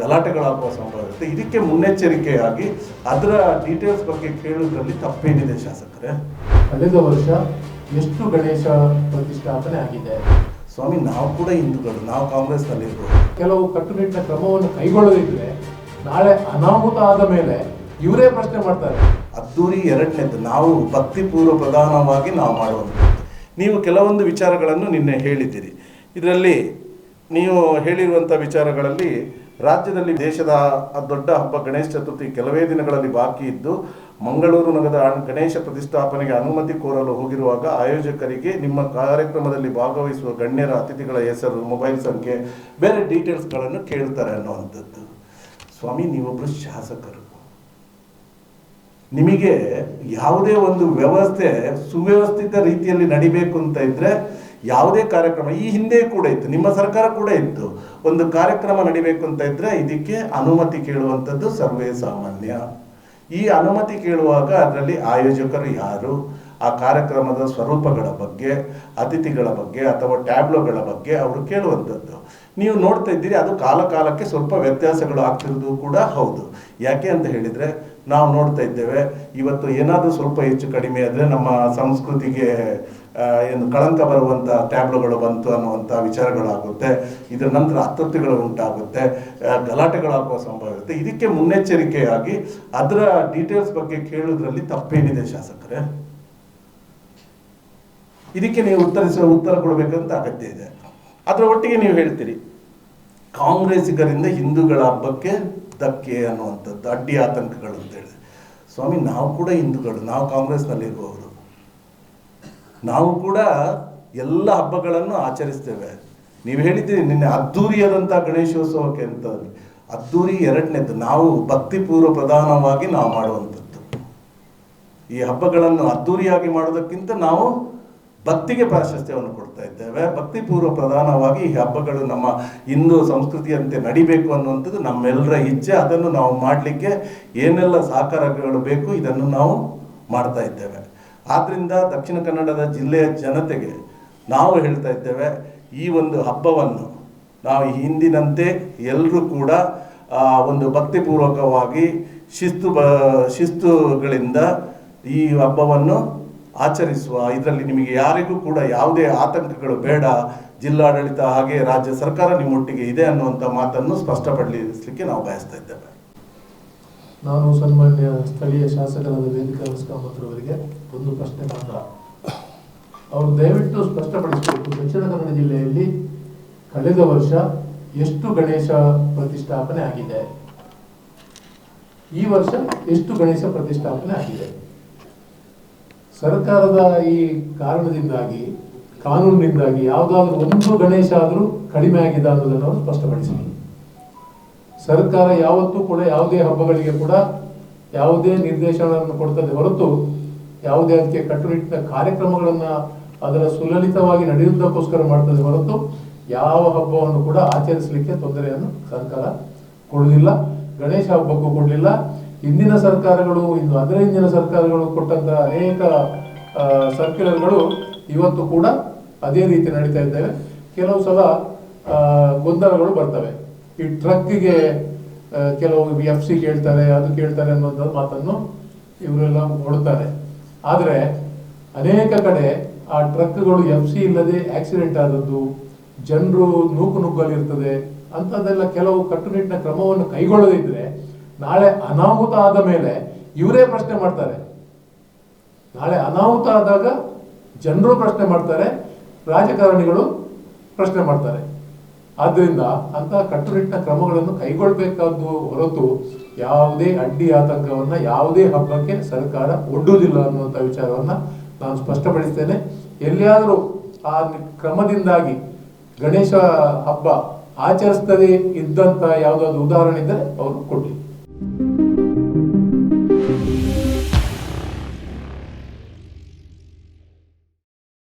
ಗಲಾಟೆಗಳಾಗುವ ಸಂಭವ ಇರುತ್ತೆ. ಇದಕ್ಕೆ ಮುನ್ನೆಚ್ಚರಿಕೆಯಾಗಿ ಅದರ ಡೀಟೇಲ್ಸ್ ಬಗ್ಗೆ ಕೇಳೋದ್ರಲ್ಲಿ ತಪ್ಪೇನಿದೆ ಶಾಸಕರೇ. ಕಳೆದ ವರ್ಷ ಎಷ್ಟು ಗಣೇಶ ಪ್ರತಿಷ್ಠಾಪನೆ ಆಗಿದೆ? ಸ್ವಾಮಿ ನಾವು ಕೂಡ ಹಿಂದೂಗಳು ನಾವು ಕಾಂಗ್ರೆಸ್ನಲ್ಲಿರ್ಬೋದು ಕೆಲವು ಕಟ್ಟುನಿಟ್ಟಿನ ಕ್ರಮವನ್ನು ಕೈಗೊಳ್ಳದಿದ್ರೆ ನಾಳೆ ಅನಾಹುತ ಆದ ಮೇಲೆ ಇವರೇ ಪ್ರಶ್ನೆ ಮಾಡ್ತಾರೆ. ಅದ್ದೂರಿ ಎರಡನೇದು ನಾವು ಭಕ್ತಿಪೂರ್ವ ಪ್ರಧಾನವಾಗಿ ನಾವು ಮಾಡುವಂಥದ್ದು. ನೀವು ಕೆಲವೊಂದು ವಿಚಾರಗಳನ್ನು ನಿನ್ನೆ ಹೇಳಿದ್ದೀರಿ. ಇದರಲ್ಲಿ ನೀವು ಹೇಳಿರುವಂಥ ವಿಚಾರಗಳಲ್ಲಿ ರಾಜ್ಯದಲ್ಲಿ ದೇಶದ ದೊಡ್ಡ ಹಬ್ಬ ಗಣೇಶ ಚತುರ್ಥಿ ಕೆಲವೇ ದಿನಗಳಲ್ಲಿ ಬಾಕಿ ಇದ್ದು, ಮಂಗಳೂರು ನಗರದ ಗಣೇಶ ಪ್ರತಿಷ್ಠಾಪನೆಗೆ ಅನುಮತಿ ಕೋರಲು ಹೋಗಿರುವಾಗ ಆಯೋಜಕರಿಗೆ ನಿಮ್ಮ ಕಾರ್ಯಕ್ರಮದಲ್ಲಿ ಭಾಗವಹಿಸುವ ಗಣ್ಯರ ಅತಿಥಿಗಳ ಹೆಸರು, ಮೊಬೈಲ್ ಸಂಖ್ಯೆ, ಬೇರೆ ಡೀಟೇಲ್ಸ್ಗಳನ್ನು ಕೇಳ್ತಾರೆ ಅನ್ನುವಂಥದ್ದು. ಸ್ವಾಮಿ ನೀವೊಬ್ಬರು ಶಾಸಕರು. ನಿಮಗೆ ಯಾವುದೇ ಒಂದು ವ್ಯವಸ್ಥೆ ಸುವ್ಯವಸ್ಥಿತ ರೀತಿಯಲ್ಲಿ ನಡಿಬೇಕು ಅಂತ ಇದ್ರೆ ಯಾವುದೇ ಕಾರ್ಯಕ್ರಮ ಈ ಹಿಂದೆ ಕೂಡ ಇತ್ತು, ನಿಮ್ಮ ಸರ್ಕಾರ ಕೂಡ ಇತ್ತು. ಒಂದು ಕಾರ್ಯಕ್ರಮ ನಡಿಬೇಕು ಅಂತ ಇದ್ರೆ ಇದಕ್ಕೆ ಅನುಮತಿ ಕೇಳುವಂಥದ್ದು ಸರ್ವೇ ಸಾಮಾನ್ಯ. ಈ ಅನುಮತಿ ಕೇಳುವಾಗ ಅದರಲ್ಲಿ ಆಯೋಜಕರು ಯಾರು? ಆ ಕಾರ್ಯಕ್ರಮದ ಸ್ವರೂಪಗಳ ಬಗ್ಗೆ, ಅತಿಥಿಗಳ ಬಗ್ಗೆ ಅಥವಾ ಟ್ಯಾಬ್ಲೋಗಳ ಬಗ್ಗೆ ಅವರು ಕೇಳುವಂಥದ್ದು. ನೀವು ನೋಡ್ತಾ ಇದ್ದೀರಿ, ಅದು ಕಾಲ ಕಾಲಕ್ಕೆ ಸ್ವಲ್ಪ ವ್ಯತ್ಯಾಸಗಳು ಆಗ್ತಿರೋದು ಕೂಡ ಹೌದು. ಯಾಕೆ ಅಂತ ಹೇಳಿದರೆ, ನಾವು ನೋಡ್ತಾ ಇದ್ದೇವೆ, ಇವತ್ತು ಏನಾದರೂ ಸ್ವಲ್ಪ ಹೆಚ್ಚು ಕಡಿಮೆ ಆದರೆ ನಮ್ಮ ಸಂಸ್ಕೃತಿಗೆ ಏನು ಕಳಂಕ ಬರುವಂಥ ಟ್ಯಾಬ್ಲೋಗಳು ಬಂತು ಅನ್ನುವಂಥ ವಿಚಾರಗಳಾಗುತ್ತೆ. ಇದರ ನಂತರ ಅತೃಪ್ತಿಗಳು ಉಂಟಾಗುತ್ತೆ. ಗಲಾಟೆಗಳಾಗುವ ಸಂಭವ ಇರುತ್ತೆ ಇದಕ್ಕೆ ಮುನ್ನೆಚ್ಚರಿಕೆಯಾಗಿ ಅದರ ಡೀಟೇಲ್ಸ್ ಬಗ್ಗೆ ಕೇಳೋದ್ರಲ್ಲಿ ತಪ್ಪೇನಿದೆ ಶಾಸಕರೇ? ಇದಕ್ಕೆ ನೀವು ಉತ್ತರಿಸುವ ಉತ್ತರ ಕೊಡಬೇಕಂತ ಅಗತ್ಯ ಇದೆ. ಅದರ ಒಟ್ಟಿಗೆ ನೀವು ಹೇಳ್ತೀರಿ. ಕಾಂಗ್ರೆಸ್ಸಿಗರಿಂದ ಹಿಂದೂಗಳ ಹಬ್ಬಕ್ಕೆ ಧಕ್ಕೆ ಅನ್ನುವಂಥದ್ದು, ಅಡ್ಡಿ ಆತಂಕಗಳು ಅಂತ ಹೇಳಿದೆ ಸ್ವಾಮಿ, ನಾವು ಕೂಡ ಹಿಂದೂಗಳು, ನಾವು ಕಾಂಗ್ರೆಸ್ನಲ್ಲಿರುವವರು. ನಾವು ಕೂಡ ಎಲ್ಲ ಹಬ್ಬಗಳನ್ನು ಆಚರಿಸ್ತೇವೆ. ನೀವು ಹೇಳಿದ್ದೀರಿ ನಿನ್ನೆ ಅದ್ದೂರಿಯಾದಂಥ ಗಣೇಶೋತ್ಸವಕ್ಕೆ ಅಂತ ಅದ್ದೂರಿ ಎರಡನೇದು ನಾವು ಭಕ್ತಿಪೂರ್ವ ಪ್ರಧಾನವಾಗಿ ನಾವು ಮಾಡುವಂಥದ್ದು. ಈ ಹಬ್ಬಗಳನ್ನು ಅದ್ದೂರಿಯಾಗಿ ಮಾಡೋದಕ್ಕಿಂತ ನಾವು ಭಕ್ತಿಗೆ ಪ್ರಾಶಸ್ತ್ಯವನ್ನು ಕೊಡ್ತಾ ಇದ್ದೇವೆ. ಭಕ್ತಿಪೂರ್ವ ಪ್ರಧಾನವಾಗಿ ಈ ಹಬ್ಬಗಳು ನಮ್ಮ ಹಿಂದೂ ಸಂಸ್ಕೃತಿಯಂತೆ ನಡಿಬೇಕು ಅನ್ನುವಂಥದ್ದು ನಮ್ಮೆಲ್ಲರ ಇಚ್ಛೆ. ಅದನ್ನು ನಾವು ಮಾಡಲಿಕ್ಕೆ ಏನೆಲ್ಲ ಸಹಕಾರಗಳು ಬೇಕು ಇದನ್ನು ನಾವು ಮಾಡ್ತಾ ಇದ್ದೇವೆ. ಆದ್ದರಿಂದ ದಕ್ಷಿಣ ಕನ್ನಡದ ಜಿಲ್ಲೆಯ ಜನತೆಗೆ ನಾವು ಹೇಳ್ತಾ ಇದ್ದೇವೆ, ಈ ಒಂದು ಹಬ್ಬವನ್ನು ನಾವು ಹಿಂದಿನಂತೆ ಎಲ್ಲರೂ ಕೂಡ ಒಂದು ಭಕ್ತಿಪೂರ್ವಕವಾಗಿ ಶಿಸ್ತು ಬ, ಶಿಸ್ತುಗಳಿಂದ ಈ ಹಬ್ಬವನ್ನು ಆಚರಿಸುವ, ಇದರಲ್ಲಿ ನಿಮಗೆ ಯಾರಿಗೂ ಕೂಡ ಯಾವುದೇ ಆತಂಕಗಳು ಬೇಡ, ಜಿಲ್ಲಾಡಳಿತ ಹಾಗೆ ರಾಜ್ಯ ಸರ್ಕಾರ ನಿಮ್ಮೊಟ್ಟಿಗೆ ಇದೆ ಅನ್ನುವಂಥ ಮಾತನ್ನು ಸ್ಪಷ್ಟಪಡಿಸಲಿಕ್ಕೆ ನಾವು ಬಯಸ್ತಾ ಇದ್ದೇವೆ. ನಾನು ಸನ್ಮಾನ್ಯ ಸ್ಥಳೀಯ ಶಾಸಕರಾದ ವೇದಿಕಾ ಅವರಿಗೆ ಒಂದು ಪ್ರಶ್ನೆ ಮಾತ್ರ. ಅವರು ದಯವಿಟ್ಟು ಸ್ಪಷ್ಟಪಡಿಸಬೇಕು. ದಕ್ಷಿಣ ಕನ್ನಡ ಜಿಲ್ಲೆಯಲ್ಲಿ ಕಳೆದ ವರ್ಷ ಎಷ್ಟು ಗಣೇಶ ಪ್ರತಿಷ್ಠಾಪನೆ ಆಗಿದೆ? ಈ ವರ್ಷ ಎಷ್ಟು ಗಣೇಶ ಪ್ರತಿಷ್ಠಾಪನೆ ಆಗಿದೆ? ಸರ್ಕಾರದ ಈ ಕಾರಣದಿಂದಾಗಿ, ಕಾನೂನಿನಿಂದಾಗಿ ಯಾವುದಾದ್ರೂ ಒಂದು ಗಣೇಶ ಆದರೂ ಕಡಿಮೆ ಆಗಿದೆ ಅನ್ನೋದನ್ನು ಅವರು ಸ್ಪಷ್ಟಪಡಿಸಿ ಸರ್ಕಾರ ಯಾವತ್ತೂ ಕೂಡ ಯಾವುದೇ ಹಬ್ಬಗಳಿಗೆ ಕೂಡ ಯಾವುದೇ ನಿರ್ದೇಶನಗಳನ್ನು ಕೊಡ್ತದೆ ಹೊರತು ಯಾವುದೇ ಅದಕ್ಕೆ ಕಟ್ಟುನಿಟ್ಟಿನ ಕಾರ್ಯಕ್ರಮಗಳನ್ನು ಅದರ ಸುಲಲಿತವಾಗಿ ನಡೆಯುವುದಕ್ಕೋಸ್ಕರ ಮಾಡ್ತದೆ ಹೊರತು ಯಾವ ಹಬ್ಬವನ್ನು ಕೂಡ ಆಚರಿಸಲಿಕ್ಕೆ ತೊಂದರೆಯನ್ನು ಸರ್ಕಾರ ಕೊಡಲಿಲ್ಲ ಗಣೇಶ ಹಬ್ಬಕ್ಕೂ ಕೊಡಲಿಲ್ಲ. ಹಿಂದಿನ ಸರ್ಕಾರಗಳು, ಇನ್ನು ಅದರ ಹಿಂದಿನ ಸರ್ಕಾರಗಳು ಕೊಟ್ಟಂತಹ ಅನೇಕ ಸರ್ಕ್ಯುಲರ್ಗಳು ಇವತ್ತು ಕೂಡ ಅದೇ ರೀತಿ ನಡೀತಾ ಇದ್ದೇವೆ. ಕೆಲವು ಸಲ ಗೊಂದಲಗಳು ಬರ್ತವೆ. ಈ ಟ್ರಕ್ಕಿಗೆ ಕೆಲವು ಎಫ್ ಸಿ ಕೇಳ್ತಾರೆ, ಅದು ಕೇಳ್ತಾರೆ ಅನ್ನೋದು ಮಾತನ್ನು ಇವರೆಲ್ಲ ಹೊಡ್ತಾರೆ ಆದರೆ ಅನೇಕ ಕಡೆ ಆ ಟ್ರಕ್ಗಳು ಎಫ್ ಸಿ ಇಲ್ಲದೆ ಆಕ್ಸಿಡೆಂಟ್ ಆದದ್ದು, ಜನರು ನೂಕು ನುಗ್ಗಲಿರ್ತದೆ ಅಂಥದ್ದೆಲ್ಲ ಕೆಲವು ಕಟ್ಟುನಿಟ್ಟಿನ ಕ್ರಮವನ್ನು ಕೈಗೊಳ್ಳದಿದ್ರೆ ನಾಳೆ ಅನಾಹುತ ಆದ ಮೇಲೆ ಇವರೇ ಪ್ರಶ್ನೆ ಮಾಡ್ತಾರೆ. ನಾಳೆ ಅನಾಹುತ ಆದಾಗ ಜನರು ಪ್ರಶ್ನೆ ಮಾಡ್ತಾರೆ, ರಾಜಕಾರಣಿಗಳು ಪ್ರಶ್ನೆ ಮಾಡ್ತಾರೆ. ಆದ್ದರಿಂದ ಅಂತಹ ಕಟ್ಟುನಿಟ್ಟಿನ ಕ್ರಮಗಳನ್ನು ಕೈಗೊಳ್ಳಬೇಕಾದ್ದು ಹೊರತು ಯಾವುದೇ ಅಡ್ಡಿ ಆತಂಕವನ್ನ, ಯಾವುದೇ ಹಬ್ಬಕ್ಕೆ ಸರ್ಕಾರ ಒಡ್ಡುವುದಿಲ್ಲ ಅನ್ನುವಂಥ ವಿಚಾರವನ್ನ ನಾನು ಸ್ಪಷ್ಟಪಡಿಸ್ತೇನೆ. ಎಲ್ಲಿಯಾದರೂ ಆ ಕ್ರಮದಿಂದಾಗಿ ಗಣೇಶ ಹಬ್ಬ ಆಚರಿಸ್ತದೆ ಇದ್ದಂತ ಯಾವುದಾದ್ರು ಉದಾಹರಣೆ ಇದ್ದರೆ ಅವರು ಕೊಡಿ